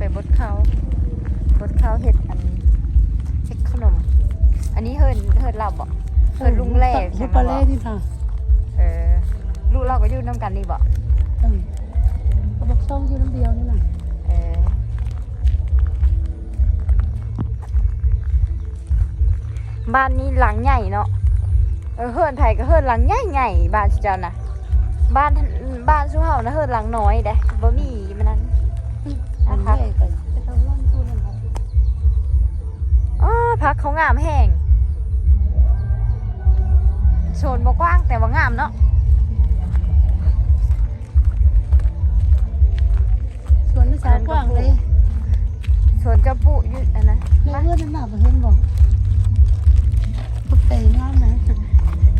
ไปบดเขาบดเขาเห็ดอันเช็คขนม อันนี้เฮิรนเฮิรนเราบ่เฮิรนลุงแร่ลูใช่กไหมปลาบ่เล่นี่ค่ะเออลูกเราก็อยู่น้ำกันนี่บ่เออเขาบอกช่องอยู่น้ำเดียวนี่น่ะเออบ้านนี้หลังใหญ่เนาะเออเฮิรนไทยก็เฮิรนหลังใหญ่ใหญ่ๆบ้านเจ้านะบ้านบ้านสุเฮานะเฮิรนหลังน้อยเด้บ่มี พักเขางามแห้งโซนบ่กว้างแต่ว่างามเนาะสวนนักสาวกว้างเลยโซนเจ้าปุอยุอันนะเนื้อเลือน้ำหนักบ่เห็นบอกปกติงามนะ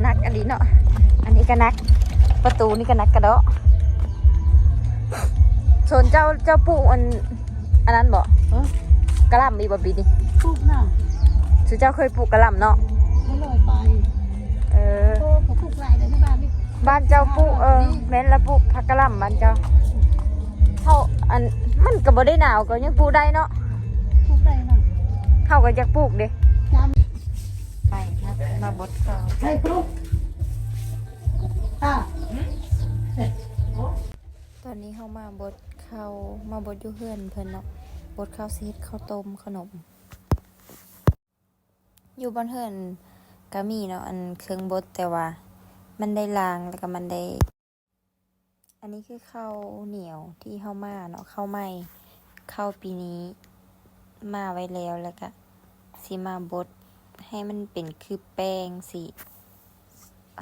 นักอันนี้เนาะ อันนี้ก็นัก ประตูนี่ก็นักกระเดาะโซนเจ้าเจ้าปุอันอันนั้นบออกระลำมีบ่ปีนี่ปุ๊บน่ะ สุเจ้าเคยปลูกกระหลำเนาะไม่ลอยไปเออ โอ้เขาปลูกหลายเลยที่บ้านนี่บ้านเจ้าปุเออแม่นละปุพักกระหลำบ้านเจ้าเขาอันมันก็บ่ได้หนาวก็ยังปลูกได้เนาะปลูกได้น่ะเขาก็อยากปลูกเด้น้ไปนะมาบดเขาำให้ปลูกอะตอนนี้เขามาบดข้าวมาบดอยู่เฮือนเพิ่นเนาะบดข้าวซีดข้าวต้มขนม อยู่บนเฮือนก็มีเนาะอันเครื่องบดแต่ว่า มันได้ลางแล้วก็มันได้ อันนี้คือข้าวเหนียวที่เข้ามาเนาะข้าวไหม้ข้าวปีนี้มาไว้แล้วแล้วก็สิมาบดให้มันเป็นคือแป้งสิ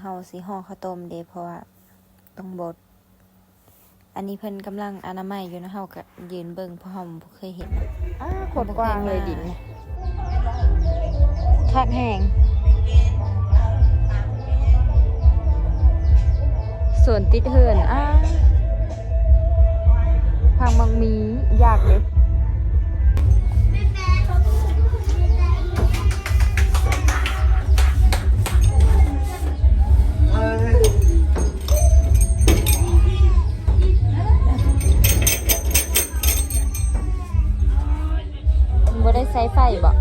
เฮาสิห่อข้าวต้มเด้เพราะว่าต้องบด อันนี้เพิ่นกำลังอนามัยอยู่นะเฮาก็ยืนเบิ่งเพราะเฮาบ่เคยเห็นอ้าโคตรกว้างเลยดิน คักแห้งส่วนติดเฮือนอ้าพังมังมียากเลยบ่ได้ใช้ไฟบ่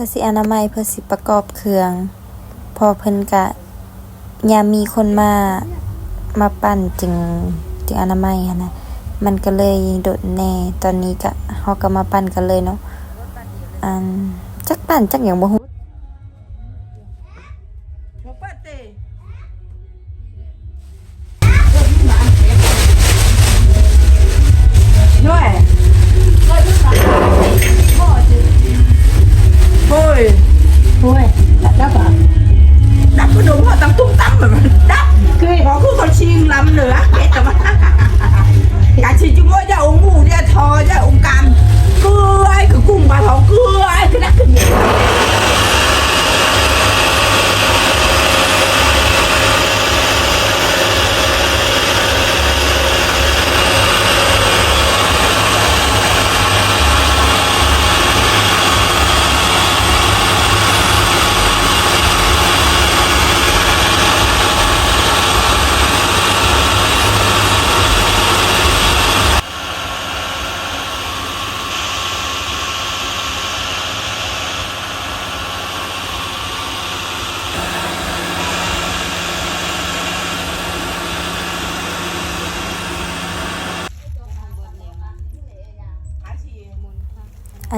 พื่อสิอนามัยเพื่อสิประกอบเครื่อง พอเพิ่นกะยามมีคนมามาปั่นจึงจึงอนามัยนะมันก็เลยโดดแน่ตอนนี้กะเฮาก็มาปั่นกันเลยเนาะอันจักปั่นจักอย่างบ่ฮู้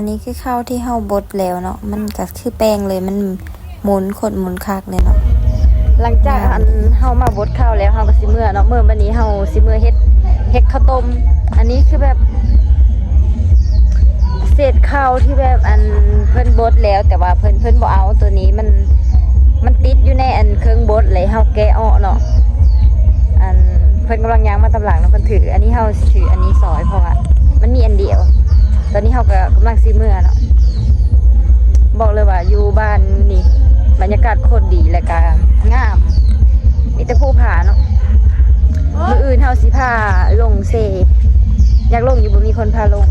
อันนี้คือข้าวที่เฮาบดแล้วเนาะ มันก็คือแป้งเลยมันหมุนขดหมุนคักเลยเนาะ หลังจากอันเฮามาบดข้าวแล้วเฮาก็สิเมื่อเนาะเมื่อวันนี้เฮาสิเมื่อเฮ็ดเฮ็ดข้าวต้ม อันนี้คือแบบเศษข้าวที่แบบอันเพิ่นบดแล้ว แต่ว่าเพิ่นเพิ่นบ่เอาตัวนี้มันมันติดอยู่ในอันเครื่องบดเลยเฮาแกะออกเนาะ อันเพิ่นกำลังย่างมาตำหลังเนาะเพิ่นถือ อันนี้เฮาสิถืออันนี้ซอยเพราะว่ามันมีอันเดียว อนนี้เขาก็กำลังซีเมื่อเนาะบอกเลยว่าอยู่บ้านนี่บรรยากาศโคตรดีและการงาม มีแต่ผู้ผาเนาะมืออื่นเฮาสีผ้าลงเซ อยากลงอยู่บ่มีคนพาลง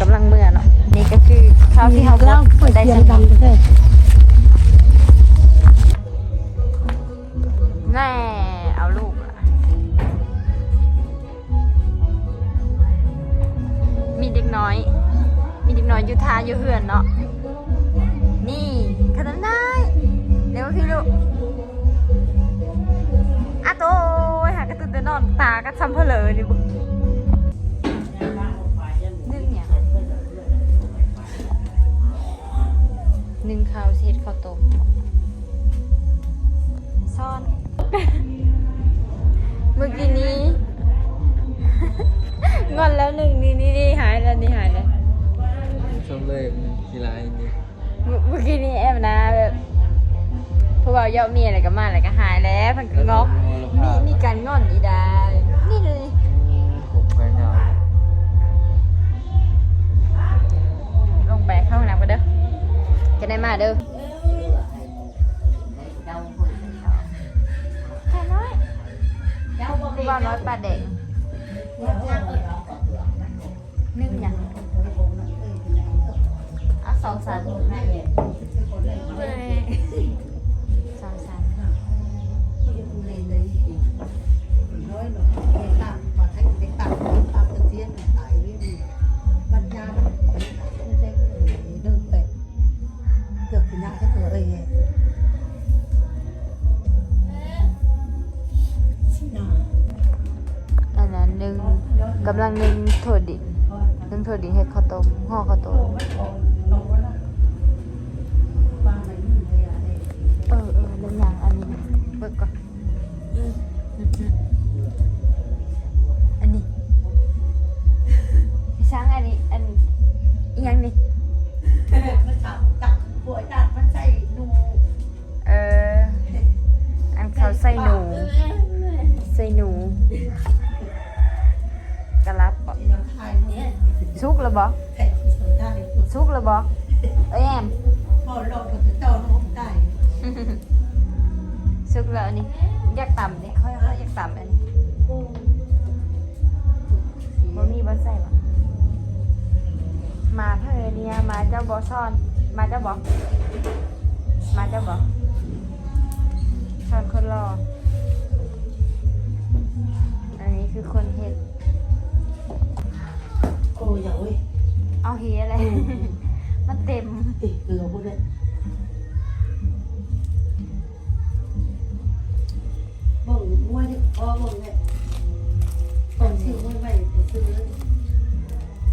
กำลังเมื่อเนาะนี่ก็คือข้าวที่เขาได้สักดำเลยแน่ อยู่เพื่อนเนาะ นี่ขนมได้เดี๋ยวพี่ลูกอะโต้ฮะกระตุ้นเดินอนตากระทำเพลอนี่บุ เลยกีฬาอันนี้เมื่อเมื่อกี้นี้แอบนะแบบพวกเราเยาะเมียอะไรก็มาอะไรก็หายแล้วมันก็งอกมีมีการงอนอีได้นี่เลยผมไปเหงาลงไปเข้าห้องน้ำกันเด้อจะได้มาเด้อแค่น้อยคือว่าน้อยปลาแดงนึ่ง 那。 เอ้ยแอม bỏ lộn được cái tàu nó không tay ซุกแล้วอันนี้อยากต่ำนี่ค่อยๆอยากต่ำอันนี้บ่มีบ่ใส่บ่มาเธอเนี่ยมาเจ้าบ่ซ่อน มาเจ้าบ่มาเจ้าบ่ซ่อนคนรออันนี้คือคนเฮ็ด ôi dồi ôi เอาเฮียอะไร มันเต็มเอ๊ะเออพูดด้ยบ่งมวยเนี่อ๋อบ่งเนี่ยบ่นซื้อมวยใหม่ไปซื้อ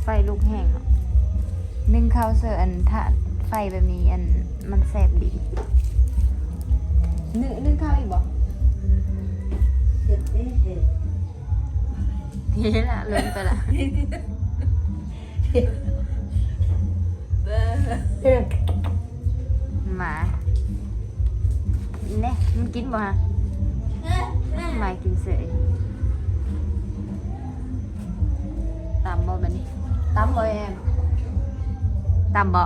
ไฟลูกแห้งอนึ่งข้าวเสิร์อันถ่าไฟแบบนี้อันมันแสบดีนึ่งนึ่งข้าวอีกบ่เห็ดเอ๊ะเห็ดนี่ละลงไปละ หมาเนี่ยมันกินบ่ฮะหมากินเสยตามบ่บันนี้ Tắm rồi em ตามบ่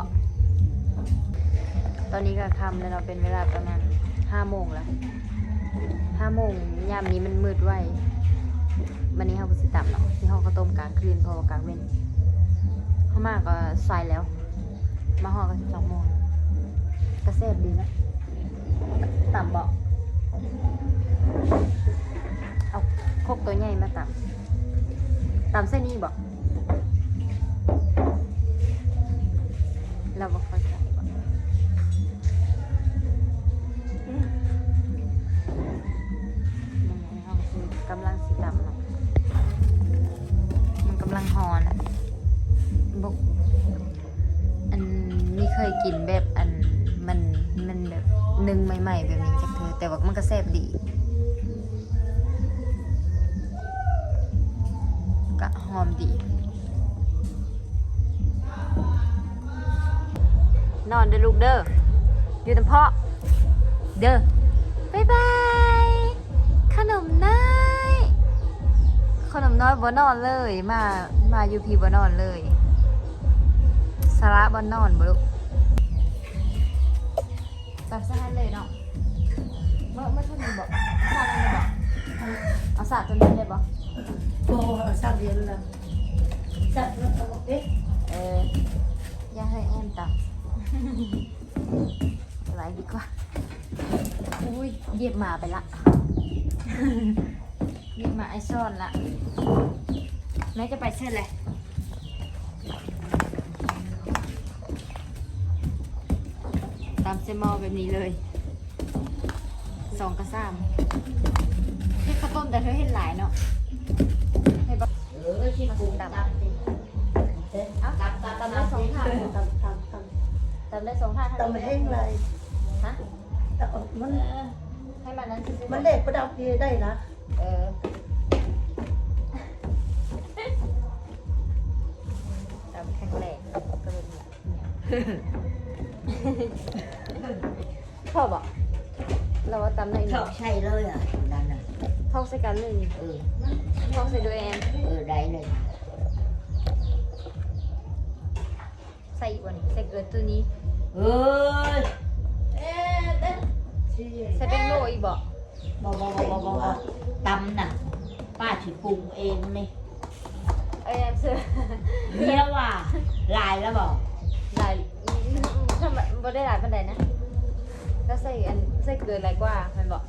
ตอนนี้ก็ค่ำแล้วเนาะเป็นเวลาประมาณห้าโมงแล้วห้าโมงยามนี้มันมืดไววันนี้เขาก็สิตามเนาะที่ห้องข้าวต้มกลางคืนเพราะว่ากลางเว้นเขามาก็สายแล้ว มาห่อกันสิบสองโมงกระเซบดีนะต่ำบ่เอาคกตัวใหญ่มาต่ำต่ำเส้นนี้บอก หอมดี นอนเด้อลูกเด้ออยู่ตำเพาะ เด้อบายบาย ขนมน้อย ขนมน้อยบ่นอนเลย มา มาอยู่พี่บ่นอนเลยสาระบอนนอนบ่ลูก ตัดซะให้เลยเนาะเมื่อเมื่อเท่านี้บอกสาดอะไรบอกเอาสาดตัวนี้ได้บอก Cô ở sao điện là Chặt nó có một ít เอออย่าให้แอมตับไหลดีกว่าอุ้ยเหยียบหมาไปละเหยียบหมาไอซ่อนละแม่จะไปเชิญเลย ตามเซมอลแบบนี้เลยสองกระซ้ำเฮ็ดข้าวต้มแต่เธอเห็นหลายเนาะให้บอกเออชิมกุ้งตำเต้นเอ้าตำตำได้สองถาดตำตำตำตำได้สองถาดตำแห้งเลยฮะแต่มันให้มันนั้นมันเด็กประดับดีได้นะเออตำแข็งแรงก็เลยเนี่ย อบอะเราว่าตำได้หชนึ่องบใช่เลยอะนั่นน่ะทอกใส่กันเลยนี่เออทอกใส่ด้วยแอนเออได้เลย ใส่อีกวันนี้ใส่เกลือตัวนี้เอ้ยใส่เป็นโลอีกบ่บอบอบอบอบอตำน่ะป้าสิปรุงเองนี่เอ้ยแอนเสื้อเมียว่าลายแล้วบอกหลายทำไมบ่ได้หลายปานใดนะ ก็ใส่อันใส่เกลือหลายกว่ามันบอก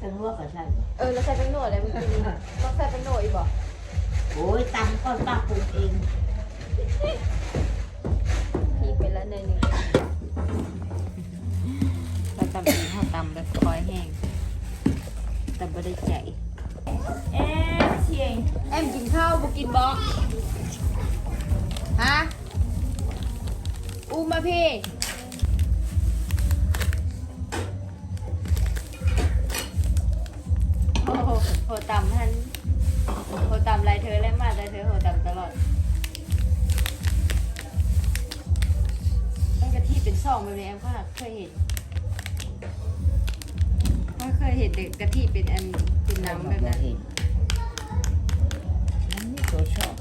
ทั้งลวกกับใช่เออแล้วใส่เป็นโหนดเลยมึงกินต้องใส่เป็นโหนดอีกบ่โอ้ยตำก็ป้าปรุงเองพีกไปแล้วเนยหนึ่งเราตำเองเขาตำแบบคอยแห้งแต่บ่ได้ใจเอ๊ะเชียงแอมกินข้าวบ่กินบ่ฮะอุ้มมาพี่ โหโหตำท่านโหตำไรเธอแล้วมาแต่เธอโหตำตลอดตั้งกะทิเป็นซองแบบนี้แอมก็เคยเห็นก็เคยเห็นเด็กกะทิเป็นอันเป็นน้ำแบบนั้นมันนี่ตัวชอบ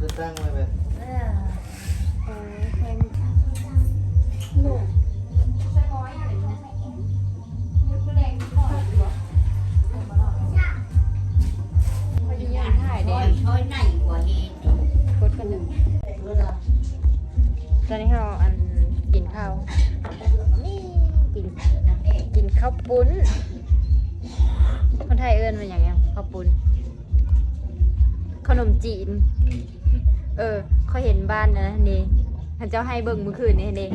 ก็ตั้งไว้แบบเออเคยมี ปุ้น คนไทยเอิ้นมันอย่างเงี้ยข้าวปุ้น ขนมจีน เออเขาเห็นบ้านนะนี่ท่านเจ้าให้เบิ่งเมื่อคืนนี่นี่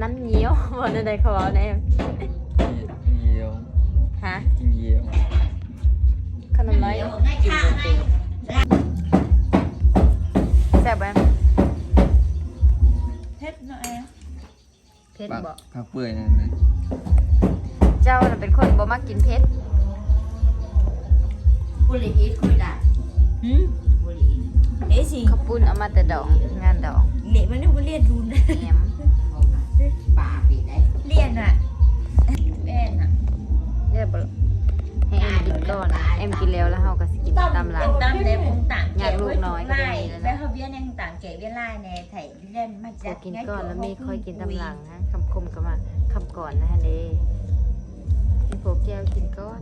น้ำเงี้ยววันใดเขาเอาแน่เยียวฮะกินเยียวขนมน้อยเดี๋ยวให้ข้าให้แซ่บไหมเพชรหน่อยเผ็ดปากบ่ปากเปื่อยนั่นเลยเจ้าน่ะเป็นคนบ่มักกินเผ็ดบุหรี่อีกคุยได้หืมบุหรี่อีกเอะสิข้าวปุ้นเอามาแต่ดองงานดองเหละมันนี่มันเรียนทุนแหนมเอามาป่าปีได้เรียนอะแม่นอะเรียบร้อยให้เอ็มกินก่อนเอ็มกินแล้วแล้วเฮาก็สิกินตามหลังตามแต่ผมต่างอยากลูกน้อยก็ไล่ได้แล้วนะแล้วเขาเบี้ยยังต่างเก๋เบี้ยไล่ในไถเล่นมาจะจากกินก่อนแล้วมีค่อยกินตามหลังนะคำคมก็มาคำก่อนนะฮะเด้ ให้พวกแก้วกินก่อน